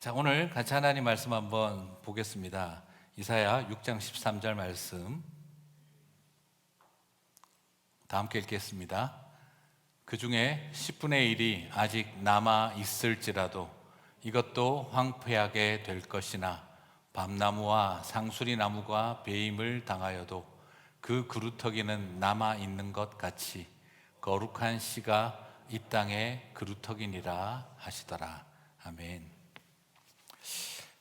자, 오늘 같이 하나님 말씀 한번 보겠습니다. 이사야 6장 13절 말씀. 다 함께 읽겠습니다. 그 중에 10분의 1이 아직 남아 있을지라도 이것도 황폐하게 될 것이나 밤나무와 상수리 나무가 배임을 당하여도 그 그루터기는 남아 있는 것 같이 거룩한 씨가 이 땅의 그루터기니라 하시더라. 아멘.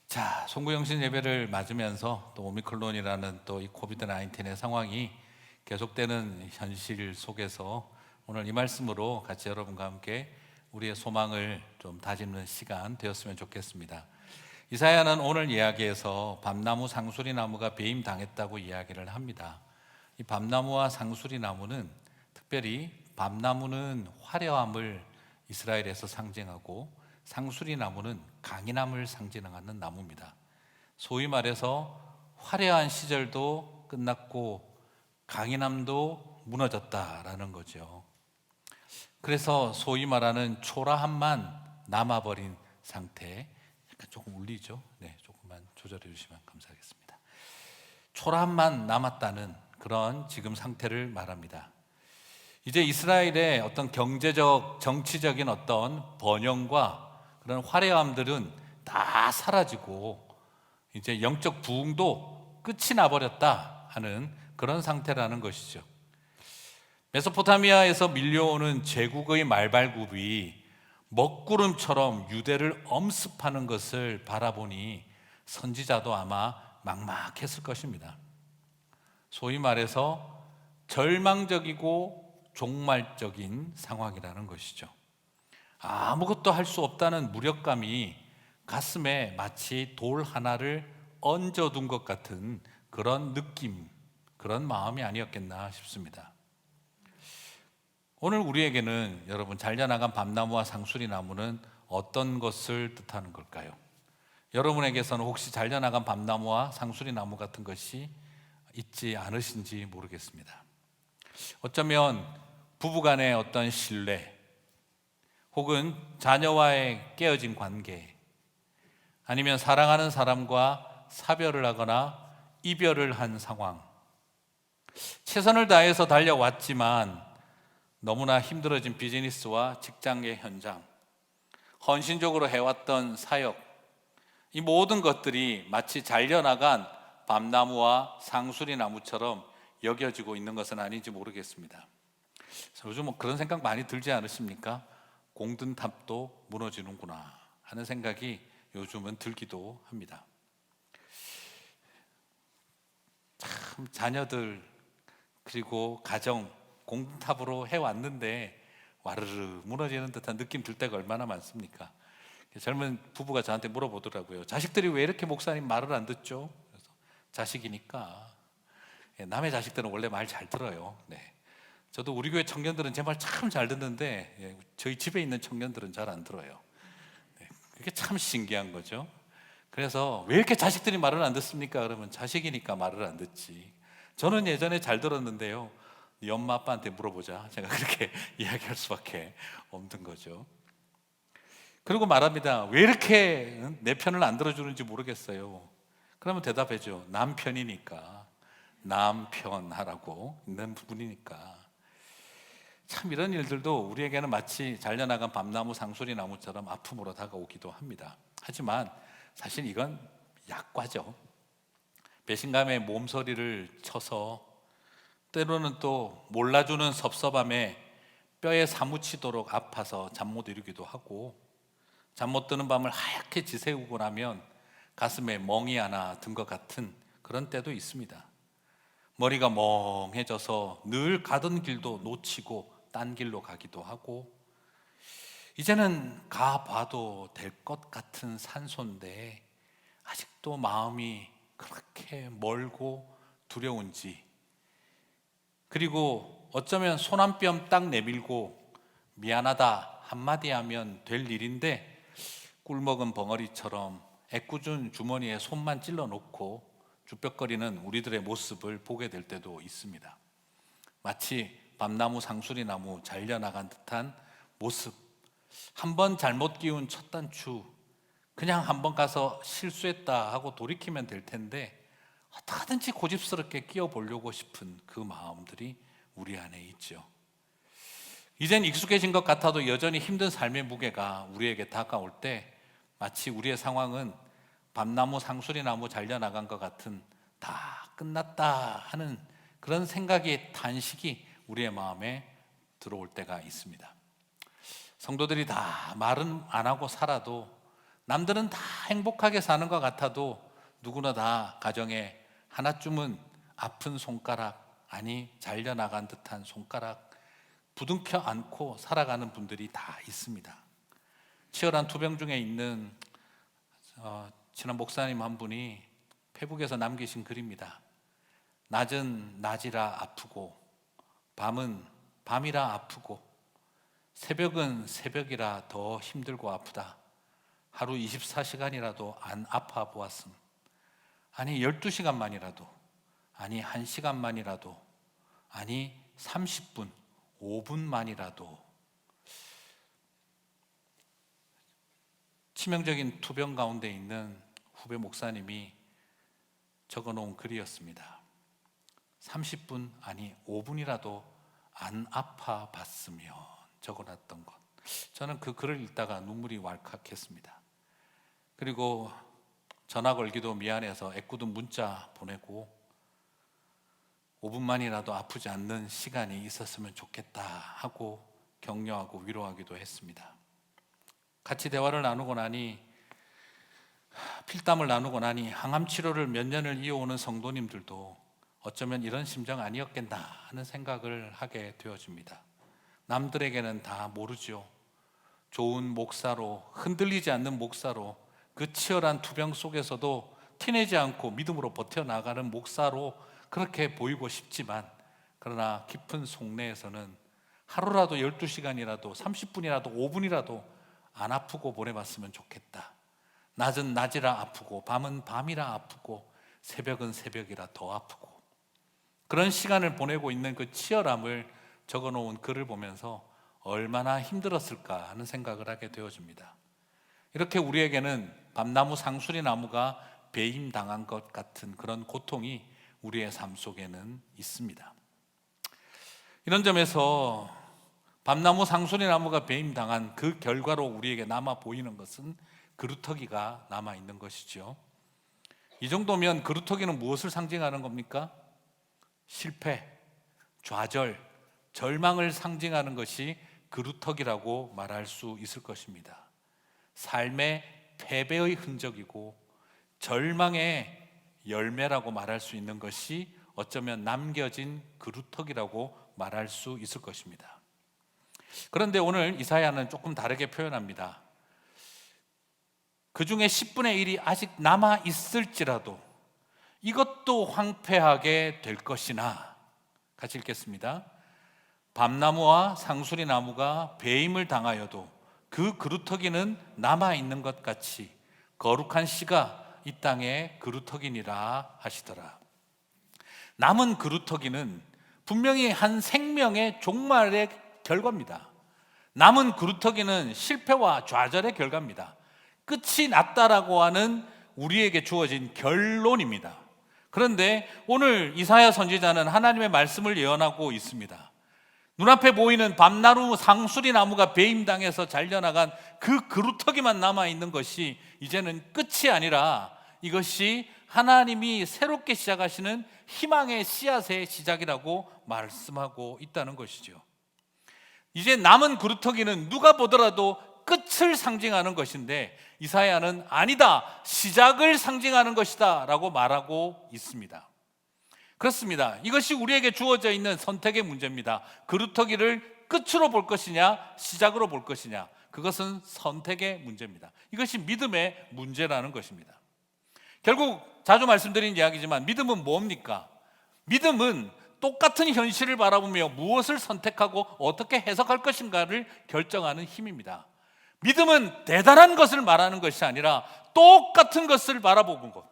자, 송구영신 예배를 맞으면서 또 오미클론이라는 또 이 코비드 19의 상황이 계속되는 현실 속에서 오늘 이 말씀으로 같이 여러분과 함께 우리의 소망을 좀 다짐는 시간 되었으면 좋겠습니다. 이사야는 오늘 이야기에서 밤나무 상수리 나무가 배임 당했다고 이야기를 합니다. 이 밤나무와 상수리 나무는 특별히 밤나무는 화려함을 이스라엘에서 상징하고 상수리 나무는 강인함을 상징하는 나무입니다. 소위 말해서 화려한 시절도 끝났고 강인함도 무너졌다라는 거죠. 그래서 소위 말하는 초라함만 남아버린 상태. 약간 조금 울리죠? 네, 조금만 조절해 주시면 감사하겠습니다. 초라함만 남았다는 그런 지금 상태를 말합니다. 이제 이스라엘의 어떤 경제적, 정치적인 어떤 번영과 그런 화려함들은 다 사라지고 이제 영적 부흥도 끝이 나버렸다 하는 그런 상태라는 것이죠. 메소포타미아에서 밀려오는 제국의 말발굽이 먹구름처럼 유대를 엄습하는 것을 바라보니 선지자도 아마 막막했을 것입니다. 소위 말해서 절망적이고 종말적인 상황이라는 것이죠. 아무것도 할 수 없다는 무력감이 가슴에 마치 돌 하나를 얹어둔 것 같은 그런 느낌, 그런 마음이 아니었겠나 싶습니다. 오늘 우리에게는 여러분 잘려나간 밤나무와 상수리 나무는 어떤 것을 뜻하는 걸까요? 여러분에게서는 혹시 잘려나간 밤나무와 상수리 나무 같은 것이 있지 않으신지 모르겠습니다. 어쩌면 부부간의 어떤 신뢰, 혹은 자녀와의 깨어진 관계, 아니면 사랑하는 사람과 사별을 하거나 이별을 한 상황, 최선을 다해서 달려왔지만 너무나 힘들어진 비즈니스와 직장의 현장, 헌신적으로 해왔던 사역, 이 모든 것들이 마치 잘려나간 밤나무와 상수리 나무처럼 여겨지고 있는 것은 아닌지 모르겠습니다. 요즘 뭐 그런 생각 많이 들지 않으십니까? 공든 탑도 무너지는구나 하는 생각이 요즘은 들기도 합니다. 참 자녀들 그리고 가정 공든 탑으로 해왔는데 와르르 무너지는 듯한 느낌 들 때가 얼마나 많습니까? 젊은 부부가 저한테 물어보더라고요. 자식들이 왜 이렇게 목사님 말을 안 듣죠? 그래서 자식이니까 예, 남의 자식들은 원래 말 잘 들어요. 네. 저도 우리 교회 청년들은 제 말 참 잘 듣는데 예, 저희 집에 있는 청년들은 잘 안 들어요. 네, 그게 참 신기한 거죠. 그래서 왜 이렇게 자식들이 말을 안 듣습니까? 그러면 자식이니까 말을 안 듣지. 저는 예전에 잘 들었는데요. 네 엄마 아빠한테 물어보자. 제가 그렇게 이야기할 수밖에 없는 거죠. 그리고 말합니다. 왜 이렇게 내 편을 안 들어주는지 모르겠어요. 그러면 대답해줘. 남편이니까. 남편하라고 있는 부분이니까. 참 이런 일들도 우리에게는 마치 잘려나간 밤나무 상수리 나무처럼 아픔으로 다가오기도 합니다. 하지만 사실 이건 약과죠. 배신감에 몸서리를 쳐서 때로는 또 몰라주는 섭섭함에 뼈에 사무치도록 아파서 잠 못 이루기도 하고 잠 못 드는 밤을 하얗게 지새우고 나면 가슴에 멍이 하나 든 것 같은 그런 때도 있습니다. 머리가 멍해져서 늘 가던 길도 놓치고 딴 길로 가기도 하고 이제는 가봐도 될 것 같은 산소인데 아직도 마음이 그렇게 멀고 두려운지 그리고 어쩌면 손 한 뼘 딱 내밀고 미안하다 한마디 하면 될 일인데 꿀먹은 벙어리처럼 애꿎은 주머니에 손만 찔러 놓고 주뼛거리는 우리들의 모습을 보게 될 때도 있습니다. 마치 밤나무 상수리 나무 잘려나간 듯한 모습. 한 번 잘못 끼운 첫 단추 그냥 한 번 가서 실수했다 하고 돌이키면 될 텐데 어떻게든지 고집스럽게 끼어 보려고 싶은 그 마음들이 우리 안에 있죠. 이젠 익숙해진 것 같아도 여전히 힘든 삶의 무게가 우리에게 다가올 때 마치 우리의 상황은 밤나무 상수리 나무 잘려 나간 것 같은 다 끝났다 하는 그런 생각이 단식이 우리의 마음에 들어올 때가 있습니다. 성도들이 다 말은 안 하고 살아도 남들은 다 행복하게 사는 것 같아도 누구나 다 가정에 하나쯤은 아픈 손가락 아니 잘려 나간 듯한 손가락 부둥켜 안고 살아가는 분들이 다 있습니다. 치열한 투병 중에 있는 어, 친한 목사님 한 분이 페북에서 남기신 글입니다. 낮은 낮이라 아프고 밤은 밤이라 아프고 새벽은 새벽이라 더 힘들고 아프다. 하루 24시간이라도 안 아파 보았음. 아니 12시간만이라도 아니 1시간만이라도 아니 30분 5분만이라도 치명적인 투병 가운데 있는 후배 목사님이 적어 놓은 글이었습니다. 30분 아니 5분이라도 안 아파 봤으면 적어 놨던 것. 저는 그 글을 읽다가 눈물이 왈칵했습니다. 그리고 전화 걸기도 미안해서 애꿎은 문자 보내고 5분만이라도 아프지 않는 시간이 있었으면 좋겠다 하고 격려하고 위로하기도 했습니다. 같이 대화를 나누고 나니 필담을 나누고 나니 항암 치료를 몇 년을 이어오는 성도님들도 어쩌면 이런 심정 아니었겠나 하는 생각을 하게 되어집니다. 남들에게는 다 모르죠. 좋은 목사로 흔들리지 않는 목사로 그 치열한 투병 속에서도 티내지 않고 믿음으로 버텨나가는 목사로 그렇게 보이고 싶지만 그러나 깊은 속내에서는 하루라도 12시간이라도 30분이라도 5분이라도 안 아프고 보내봤으면 좋겠다. 낮은 낮이라 아프고 밤은 밤이라 아프고 새벽은 새벽이라 더 아프고 그런 시간을 보내고 있는 그 치열함을 적어 놓은 글을 보면서 얼마나 힘들었을까 하는 생각을 하게 되어집니다. 이렇게 우리에게는 밤나무 상수리 나무가 배임 당한 것 같은 그런 고통이 우리의 삶 속에는 있습니다. 이런 점에서 밤나무 상수리 나무가 배임 당한 그 결과로 우리에게 남아 보이는 것은 그루터기가 남아 있는 것이죠. 이 정도면 그루터기는 무엇을 상징하는 겁니까? 실패, 좌절, 절망을 상징하는 것이 그루터기라고 말할 수 있을 것입니다. 삶의 패배의 흔적이고 절망의 열매라고 말할 수 있는 것이 어쩌면 남겨진 그루터기라고 말할 수 있을 것입니다. 그런데 오늘 이사야는 조금 다르게 표현합니다. 그 중에 10분의 1이 아직 남아 있을지라도 이것도 황폐하게 될 것이나 같이 읽겠습니다. 밤나무와 상수리 나무가 배임을 당하여도 그 그루터기는 남아 있는 것 같이 거룩한 씨가 이 땅에 그루터기니라 하시더라. 남은 그루터기는 분명히 한 생명의 종말의 결과입니다. 남은 그루터기는 실패와 좌절의 결과입니다. 끝이 났다라고 하는 우리에게 주어진 결론입니다. 그런데 오늘 이사야 선지자는 하나님의 말씀을 예언하고 있습니다. 눈앞에 보이는 밤나루 상수리 나무가 배임당해서 잘려나간 그 그루터기만 남아 있는 것이 이제는 끝이 아니라 이것이 하나님이 새롭게 시작하시는 희망의 씨앗의 시작이라고 말씀하고 있다는 것이죠. 이제 남은 그루터기는 누가 보더라도 끝을 상징하는 것인데 이사야는 아니다. 시작을 상징하는 것이다라고 말하고 있습니다. 그렇습니다. 이것이 우리에게 주어져 있는 선택의 문제입니다. 그루터기를 끝으로 볼 것이냐, 시작으로 볼 것이냐. 그것은 선택의 문제입니다. 이것이 믿음의 문제라는 것입니다. 결국 자주 말씀드린 이야기지만 믿음은 뭡니까? 믿음은 똑같은 현실을 바라보며 무엇을 선택하고 어떻게 해석할 것인가를 결정하는 힘입니다. 믿음은 대단한 것을 말하는 것이 아니라 똑같은 것을 바라보는 것.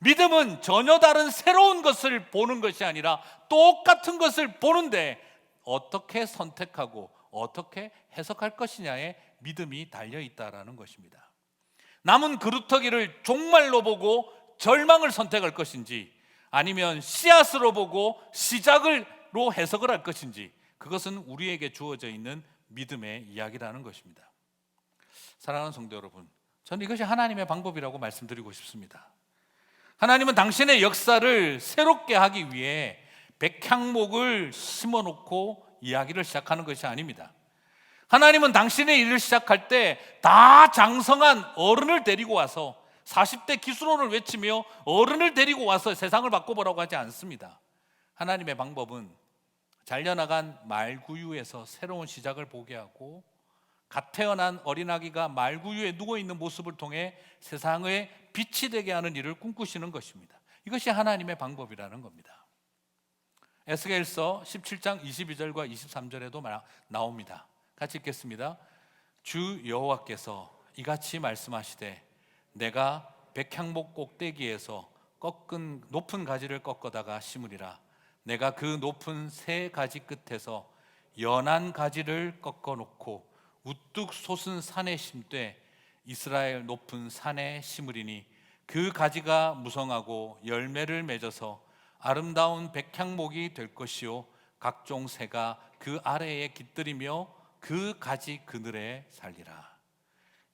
믿음은 전혀 다른 새로운 것을 보는 것이 아니라 똑같은 것을 보는데 어떻게 선택하고 어떻게 해석할 것이냐에 믿음이 달려 있다라는 것입니다. 남은 그루터기를 종말로 보고 절망을 선택할 것인지 아니면 씨앗으로 보고 시작을로 해석을 할 것인지 그것은 우리에게 주어져 있는 믿음의 이야기라는 것입니다. 사랑하는 성도 여러분, 저는 이것이 하나님의 방법이라고 말씀드리고 싶습니다. 하나님은 당신의 역사를 새롭게 하기 위해 백향목을 심어 놓고 이야기를 시작하는 것이 아닙니다. 하나님은 당신의 일을 시작할 때 다 장성한 어른을 데리고 와서 40대 기술론을 외치며 어른을 데리고 와서 세상을 바꿔보라고 하지 않습니다. 하나님의 방법은 잘려나간 말구유에서 새로운 시작을 보게 하고 갓 태어난 어린아기가 말구유에 누워 있는 모습을 통해 세상의 빛이 되게 하는 일을 꿈꾸시는 것입니다. 이것이 하나님의 방법이라는 겁니다. 에스겔서 17장 22절과 23절에도 나옵니다. 같이 읽겠습니다. 주 여호와께서 이같이 말씀하시되 내가 백향목 꼭대기에서 꺾은 높은 가지를 꺾어다가 심으리라. 내가 그 높은 새 가지 끝에서 연한 가지를 꺾어 놓고 우뚝 솟은 산에 심되 이스라엘 높은 산에 심으리니 그 가지가 무성하고 열매를 맺어서 아름다운 백향목이 될 것이요 각종 새가 그 아래에 깃들이며 그 가지 그늘에 살리라.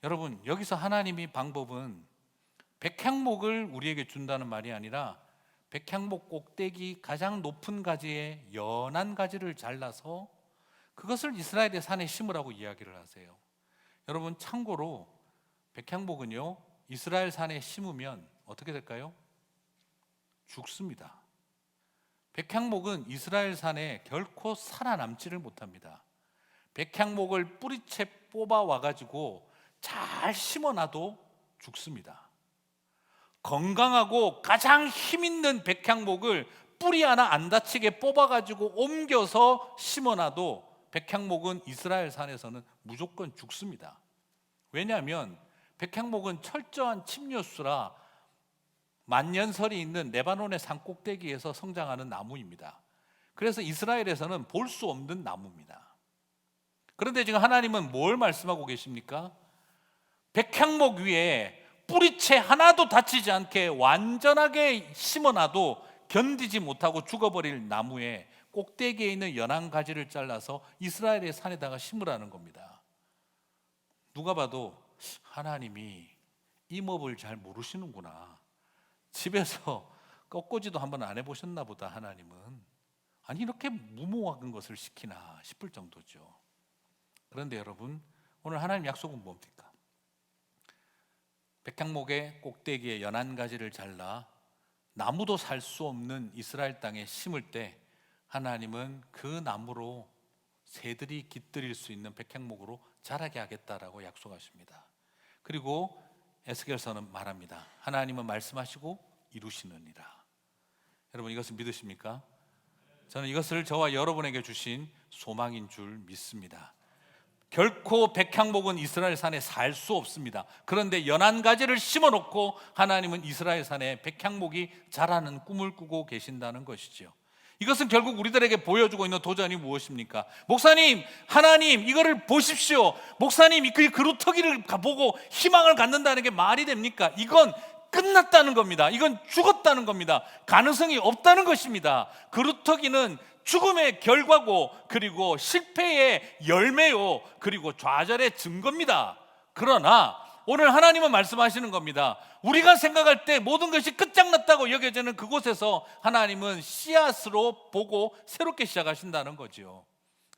여러분 여기서 하나님이 방법은 백향목을 우리에게 준다는 말이 아니라 백향목 꼭대기 가장 높은 가지에 연한 가지를 잘라서 그것을 이스라엘의 산에 심으라고 이야기를 하세요. 여러분 참고로 백향목은요 이스라엘 산에 심으면 어떻게 될까요? 죽습니다. 백향목은 이스라엘 산에 결코 살아남지를 못합니다. 백향목을 뿌리채 뽑아 와 가지고 잘 심어놔도 죽습니다. 건강하고 가장 힘 있는 백향목을 뿌리 하나 안 다치게 뽑아 가지고 옮겨서 심어놔도 백향목은 이스라엘 산에서는 무조건 죽습니다. 왜냐하면 백향목은 철저한 침류수라 만년설이 있는 레바논의 산 꼭대기에서 성장하는 나무입니다. 그래서 이스라엘에서는 볼 수 없는 나무입니다. 그런데 지금 하나님은 뭘 말씀하고 계십니까? 백향목 위에 뿌리채 하나도 다치지 않게 완전하게 심어놔도 견디지 못하고 죽어버릴 나무에 꼭대기에 있는 연한 가지를 잘라서 이스라엘의 산에다가 심으라는 겁니다. 누가 봐도 하나님이 임업을 잘 모르시는구나. 집에서 꺾고지도 한번 안 해보셨나 보다 하나님은. 아니 이렇게 무모한 것을 시키나 싶을 정도죠. 그런데 여러분 오늘 하나님 약속은 뭡니까? 백향목의 꼭대기에 연한 가지를 잘라 나무도 살 수 없는 이스라엘 땅에 심을 때 하나님은 그 나무로 새들이 깃들일 수 있는 백향목으로 자라게 하겠다라고 약속하십니다. 그리고 에스겔서는 말합니다. 하나님은 말씀하시고 이루시느니라. 여러분 이것을 믿으십니까? 저는 이것을 저와 여러분에게 주신 소망인 줄 믿습니다. 결코 백향목은 이스라엘 산에 살 수 없습니다. 그런데 연한 가지를 심어 놓고 하나님은 이스라엘 산에 백향목이 자라는 꿈을 꾸고 계신다는 것이죠. 이것은 결국 우리들에게 보여주고 있는 도전이 무엇입니까? 목사님, 하나님, 이거를 보십시오. 목사님, 그 그루터기를 보고 희망을 갖는다는 게 말이 됩니까? 이건 끝났다는 겁니다. 이건 죽었다는 겁니다. 가능성이 없다는 것입니다. 그루터기는 죽음의 결과고 그리고 실패의 열매요 그리고 좌절의 증거입니다. 그러나 오늘 하나님은 말씀하시는 겁니다. 우리가 생각할 때 모든 것이 끝장났다고 여겨지는 그곳에서 하나님은 씨앗으로 보고 새롭게 시작하신다는 거지요.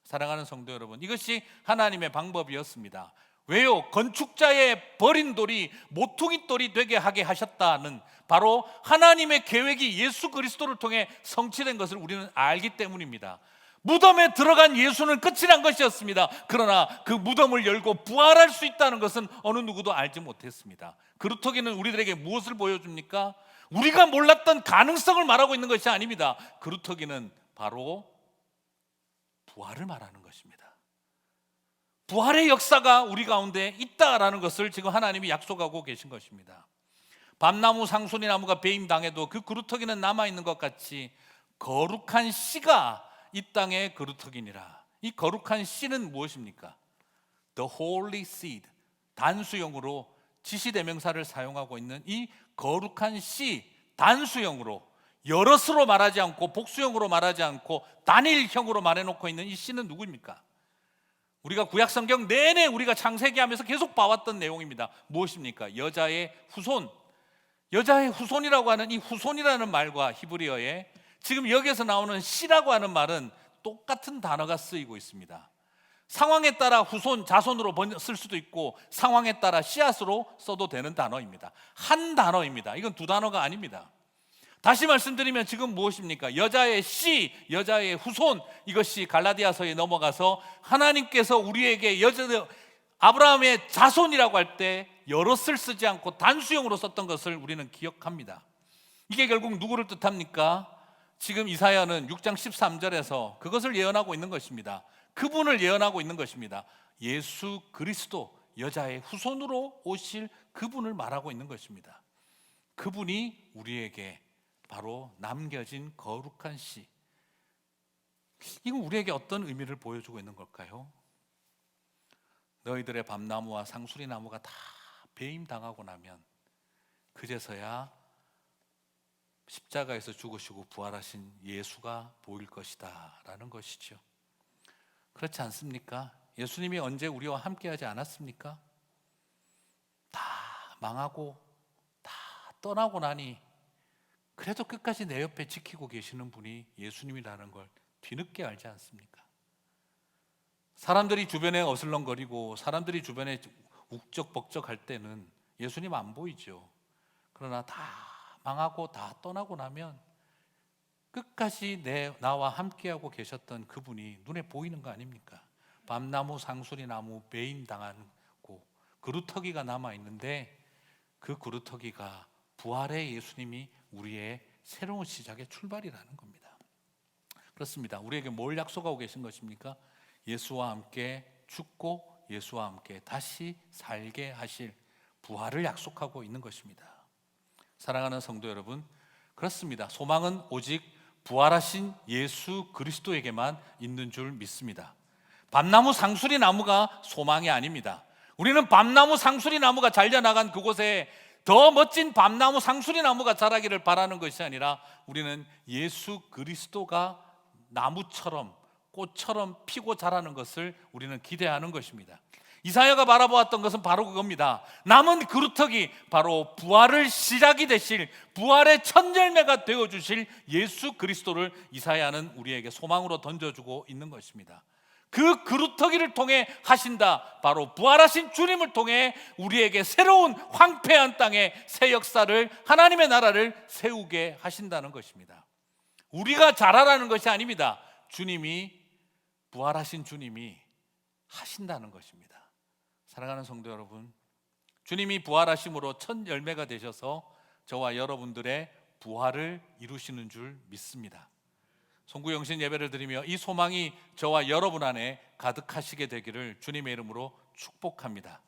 사랑하는 성도 여러분, 이것이 하나님의 방법이었습니다. 왜요? 건축자의 버린 돌이 모퉁이 돌이 되게 하게 하셨다는 바로 하나님의 계획이 예수 그리스도를 통해 성취된 것을 우리는 알기 때문입니다. 무덤에 들어간 예수는 끝이 난 것이었습니다. 그러나 그 무덤을 열고 부활할 수 있다는 것은 어느 누구도 알지 못했습니다. 그루터기는 우리들에게 무엇을 보여줍니까? 우리가 몰랐던 가능성을 말하고 있는 것이 아닙니다. 그루터기는 바로 부활을 말하는 것입니다. 부활의 역사가 우리 가운데 있다라는 것을 지금 하나님이 약속하고 계신 것입니다. 밤나무 상순이 나무가 배임당해도 그 그루터기는 남아 있는 것 같이 거룩한 씨가 이 땅의 그루터기니라. 이 거룩한 씨는 무엇입니까? The holy seed. 단수형으로 지시대명사를 사용하고 있는 이 거룩한 씨 단수형으로 여럿으로 말하지 않고 복수형으로 말하지 않고 단일형으로 말해놓고 있는 이 씨는 누구입니까? 우리가 구약 성경 내내 우리가 창세기 하면서 계속 봐왔던 내용입니다. 무엇입니까? 여자의 후손. 여자의 후손이라고 하는 이 후손이라는 말과 히브리어에 지금 여기에서 나오는 씨라고 하는 말은 똑같은 단어가 쓰이고 있습니다. 상황에 따라 후손, 자손으로 번- 쓸 수도 있고 상황에 따라 씨앗으로 써도 되는 단어입니다. 한 단어입니다. 이건 두 단어가 아닙니다. 다시 말씀드리면 지금 무엇입니까? 여자의 씨, 여자의 후손 이것이 갈라디아서에 넘어가서 하나님께서 우리에게 여자 아브라함의 자손이라고 할 때 여럿을 쓰지 않고 단수형으로 썼던 것을 우리는 기억합니다. 이게 결국 누구를 뜻합니까? 지금 이사야는 6장 13절에서 그것을 예언하고 있는 것입니다. 그분을 예언하고 있는 것입니다. 예수 그리스도 여자의 후손으로 오실 그분을 말하고 있는 것입니다. 그분이 우리에게 바로 남겨진 거룩한 씨. 이건 우리에게 어떤 의미를 보여주고 있는 걸까요? 너희들의 밤나무와 상수리 나무가 다 배임 당하고 나면 그제서야 십자가에서 죽으시고 부활하신 예수가 보일 것이다 라는 것이죠. 그렇지 않습니까? 예수님이 언제 우리와 함께하지 않았습니까? 다 망하고 다 떠나고 나니 그래도 끝까지 내 옆에 지키고 계시는 분이 예수님이라는 걸 뒤늦게 알지 않습니까? 사람들이 주변에 어슬렁거리고 사람들이 주변에 욱적벅적할 때는 예수님 안 보이죠. 그러나 다 망하고 다 떠나고 나면 끝까지 내 나와 함께하고 계셨던 그분이 눈에 보이는 거 아닙니까? 밤나무 상수리 나무 배임 당하고 그루터기가 남아 있는데 그 그루터기가 부활의 예수님이 우리의 새로운 시작의 출발이라는 겁니다. 그렇습니다. 우리에게 뭘 약속하고 계신 것입니까? 예수와 함께 죽고 예수와 함께 다시 살게 하실 부활을 약속하고 있는 것입니다. 사랑하는 성도 여러분, 그렇습니다. 소망은 오직 부활하신 예수 그리스도에게만 있는 줄 믿습니다. 밤나무 상수리 나무가 소망이 아닙니다. 우리는 밤나무 상수리 나무가 잘려나간 그곳에 더 멋진 밤나무 상수리 나무가 자라기를 바라는 것이 아니라 우리는 예수 그리스도가 나무처럼 꽃처럼 피고 자라는 것을 우리는 기대하는 것입니다. 이사야가 바라보았던 것은 바로 그겁니다. 남은 그루터기 바로 부활을 시작이 되실 부활의 첫 열매가 되어 주실 예수 그리스도를 이사야는 우리에게 소망으로 던져주고 있는 것입니다. 그 그루터기를 통해 하신다. 바로 부활하신 주님을 통해 우리에게 새로운 황폐한 땅에 새 역사를 하나님의 나라를 세우게 하신다는 것입니다. 우리가 잘하라는 것이 아닙니다. 주님이 부활하신 주님이 하신다는 것입니다. 사랑하는 성도 여러분, 주님이 부활하심으로 첫 열매가 되셔서 저와 여러분들의 부활을 이루시는 줄 믿습니다. 송구영신 예배를 드리며 이 소망이 저와 여러분 안에 가득하시게 되기를 주님의 이름으로 축복합니다.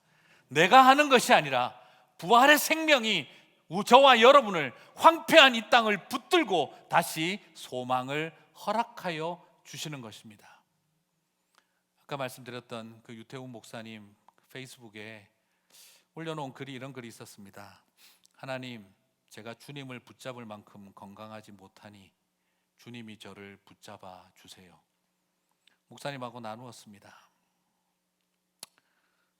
내가 하는 것이 아니라 부활의 생명이 저와 여러분을 황폐한 이 땅을 붙들고 다시 소망을 허락하여 주시는 것입니다. 아까 말씀드렸던 그 유태훈 목사님 페이스북에 올려놓은 글이 이런 글이 있었습니다. 하나님, 제가 주님을 붙잡을 만큼 건강하지 못하니 주님이 저를 붙잡아 주세요. 목사님하고 나누었습니다.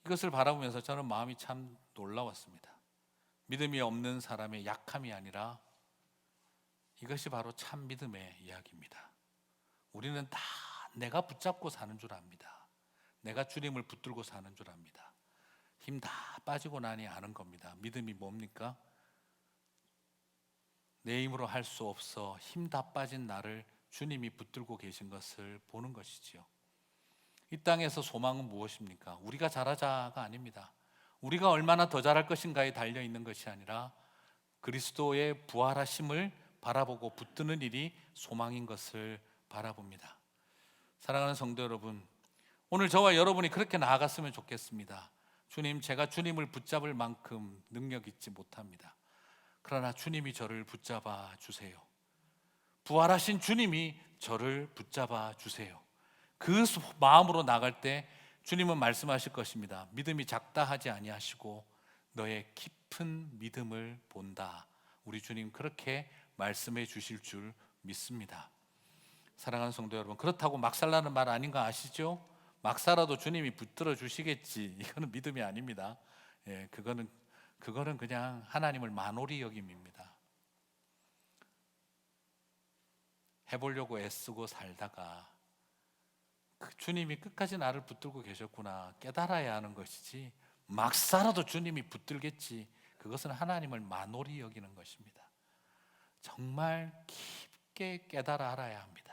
이것을 바라보면서 저는 마음이 참 놀라웠습니다. 믿음이 없는 사람의 약함이 아니라 이것이 바로 참 믿음의 이야기입니다. 우리는 다 내가 붙잡고 사는 줄 압니다. 내가 주님을 붙들고 사는 줄 압니다. 힘 다 빠지고 나니 아는 겁니다. 믿음이 뭡니까? 내 힘으로 할 수 없어 힘 다 빠진 나를 주님이 붙들고 계신 것을 보는 것이지요. 이 땅에서 소망은 무엇입니까? 우리가 잘하자가 아닙니다. 우리가 얼마나 더 잘할 것인가에 달려 있는 것이 아니라 그리스도의 부활하심을 바라보고 붙드는 일이 소망인 것을 바라봅니다. 사랑하는 성도 여러분, 오늘 저와 여러분이 그렇게 나아갔으면 좋겠습니다. 주님, 제가 주님을 붙잡을 만큼 능력 있지 못합니다. 그러나 주님이 저를 붙잡아 주세요. 부활하신 주님이 저를 붙잡아 주세요. 그 마음으로 나갈 때 주님은 말씀하실 것입니다. 믿음이 작다 하지 아니하시고 너의 깊은 믿음을 본다. 우리 주님 그렇게 말씀해 주실 줄 믿습니다. 사랑하는 성도 여러분, 그렇다고 막 살라는 말 아닌 거 아시죠? 막 살아도 주님이 붙들어 주시겠지. 이거는 믿음이 아닙니다. 예, 그거는 그거는 그냥 하나님을 만홀히 여김입니다. 해보려고 애쓰고 살다가 그 주님이 끝까지 나를 붙들고 계셨구나 깨달아야 하는 것이지 막 살아도 주님이 붙들겠지 그것은 하나님을 만홀히 여기는 것입니다. 정말 깊게 깨달아 알아야 합니다.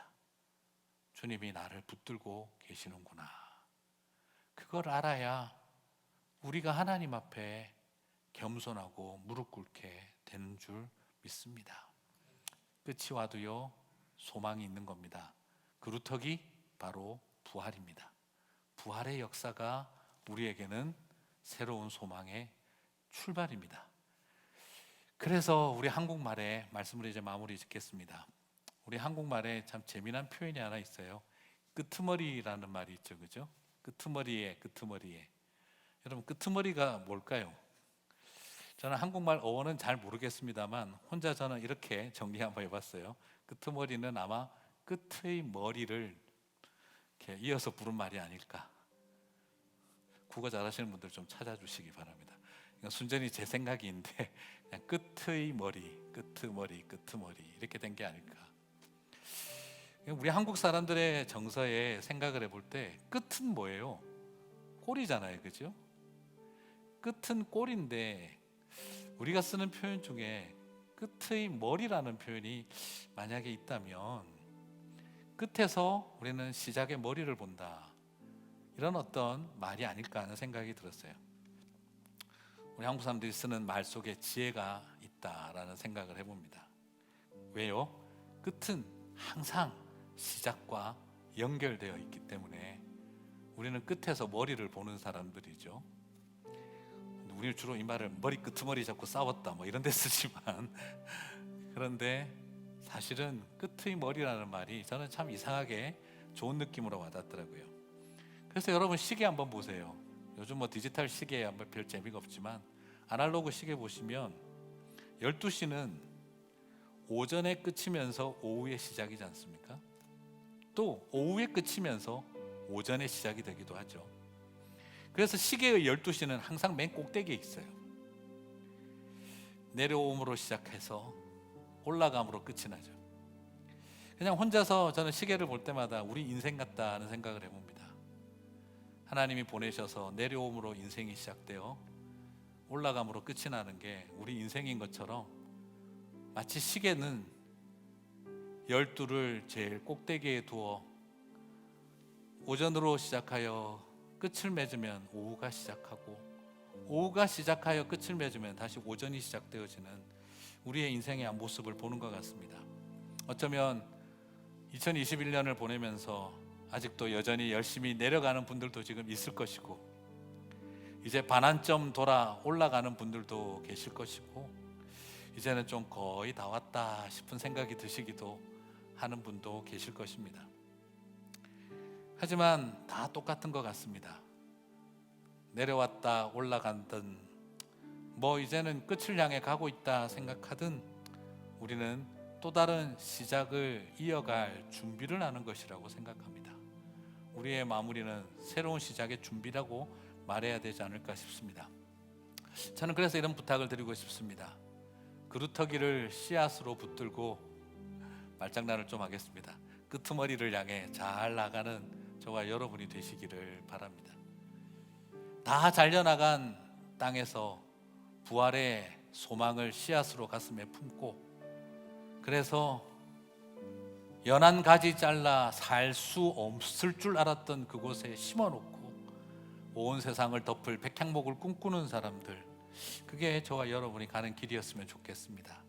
주님이 나를 붙들고 계시는구나. 그걸 알아야 우리가 하나님 앞에 겸손하고 무릎 꿇게 되는 줄 믿습니다. 끝이 와도요 소망이 있는 겁니다. 그 루터기 바로 부활입니다. 부활의 역사가 우리에게는 새로운 소망의 출발입니다. 그래서 우리 한국말에 말씀을 이제 마무리 짓겠습니다. 우리 한국말에 참 재미난 표현이 하나 있어요. 끄트머리라는 말이 있죠, 그죠? 끄트머리에 끄트머리에. 여러분 끄트머리가 뭘까요? 저는 한국말 어원은 잘 모르겠습니다만 혼자 저는 이렇게 정리 한번 해봤어요. 끄트머리는 아마 끝의 머리를 이렇게 이어서 부른 말이 아닐까. 국어 잘하시는 분들 좀 찾아주시기 바랍니다. 순전히 제 생각인데 그냥 끝의 머리, 끄트머리, 끄트머리 이렇게 된 게 아닐까. 우리 한국 사람들의 정서에 생각을 해볼 때 끝은 뭐예요? 꼬리잖아요, 그죠? 끝은 꼬리인데 우리가 쓰는 표현 중에 끝의 머리라는 표현이 만약에 있다면 끝에서 우리는 시작의 머리를 본다. 이런 어떤 말이 아닐까 하는 생각이 들었어요. 우리 한국 사람들이 쓰는 말 속에 지혜가 있다라는 생각을 해봅니다. 왜요? 끝은 항상 시작과 연결되어 있기 때문에 우리는 끝에서 머리를 보는 사람들이죠. 우리는 주로 이 말을 머리 끄트머리 잡고 싸웠다 뭐 이런 데 쓰지만 그런데 사실은 끝의 머리라는 말이 저는 참 이상하게 좋은 느낌으로 와닿더라고요. 그래서 여러분 시계 한번 보세요. 요즘 뭐 디지털 시계에 한번 별 재미가 없지만 아날로그 시계 보시면 12시는 오전에 끝이면서 오후에 시작이지 않습니까? 또 오후에 끝이면서 오전에 시작이 되기도 하죠. 그래서 시계의 12시는 항상 맨 꼭대기에 있어요. 내려옴으로 시작해서 올라감으로 끝이 나죠. 그냥 혼자서 저는 시계를 볼 때마다 우리 인생 같다는 생각을 해봅니다. 하나님이 보내셔서 내려옴으로 인생이 시작되어 올라감으로 끝이 나는 게 우리 인생인 것처럼 마치 시계는 열두를 제일 꼭대기에 두어 오전으로 시작하여 끝을 맺으면 오후가 시작하고 오후가 시작하여 끝을 맺으면 다시 오전이 시작되어지는 우리의 인생의 모습을 보는 것 같습니다. 어쩌면 2021년을 보내면서 아직도 여전히 열심히 내려가는 분들도 지금 있을 것이고 이제 반환점 돌아 올라가는 분들도 계실 것이고 이제는 좀 거의 다 왔다 싶은 생각이 드시기도 하는 분도 계실 것입니다. 하지만 다 똑같은 것 같습니다. 내려왔다 올라간든 뭐 이제는 끝을 향해 가고 있다 생각하든 우리는 또 다른 시작을 이어갈 준비를 하는 것이라고 생각합니다. 우리의 마무리는 새로운 시작의 준비라고 말해야 되지 않을까 싶습니다. 저는 그래서 이런 부탁을 드리고 싶습니다. 그루터기를 씨앗으로 붙들고 말장난을 좀 하겠습니다. 끄트머리를 향해 잘 나가는 저와 여러분이 되시기를 바랍니다. 다 잘려나간 땅에서 부활의 소망을 씨앗으로 가슴에 품고 그래서 연한 가지 잘라 살 수 없을 줄 알았던 그곳에 심어놓고 온 세상을 덮을 백향목을 꿈꾸는 사람들 그게 저와 여러분이 가는 길이었으면 좋겠습니다.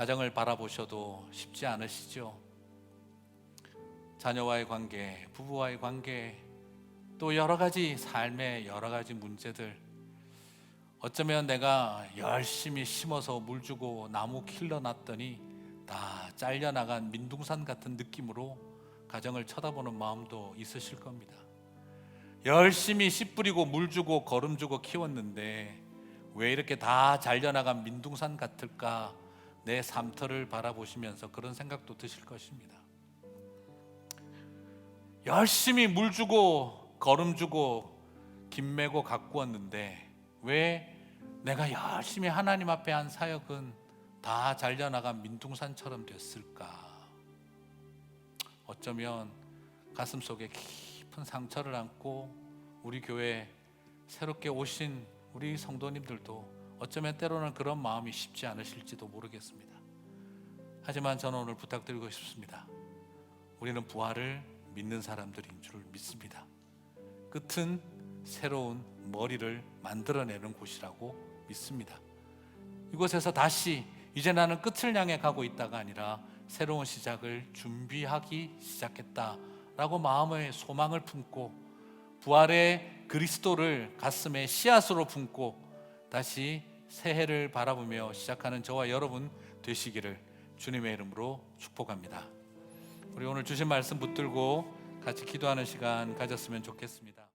가정을 바라보셔도 쉽지 않으시죠? 자녀와의 관계, 부부와의 관계, 또 여러 가지 삶의 여러 가지 문제들. 어쩌면 내가 열심히 심어서 물 주고 나무 길러놨더니 다 잘려나간 민둥산 같은 느낌으로 가정을 쳐다보는 마음도 있으실 겁니다. 열심히 씨 뿌리고 물 주고 거름 주고 키웠는데 왜 이렇게 다 잘려나간 민둥산 같을까? 내 삶터를 바라보시면서 그런 생각도 드실 것입니다. 열심히 물 주고 걸음 주고 김 메고 가꾸었는데 왜 내가 열심히 하나님 앞에 한 사역은 다 잘려나간 민둥산처럼 됐을까? 어쩌면 가슴 속에 깊은 상처를 안고 우리 교회 새롭게 오신 우리 성도님들도 어쩌면 때로는 그런 마음이 쉽지 않으실지도 모르겠습니다. 하지만 저는 오늘 부탁드리고 싶습니다. 우리는 부활을 믿는 사람들인 줄 믿습니다. 끝은 새로운 머리를 만들어내는 곳이라고 믿습니다. 이곳에서 다시 이제 나는 끝을 향해 가고 있다가 아니라 새로운 시작을 준비하기 시작했다라고 마음의 소망을 품고 부활의 그리스도를 가슴에 씨앗으로 품고 다시 새해를 바라보며 시작하는 저와 여러분 되시기를 주님의 이름으로 축복합니다. 우리 오늘 주신 말씀 붙들고 같이 기도하는 시간 가졌으면 좋겠습니다.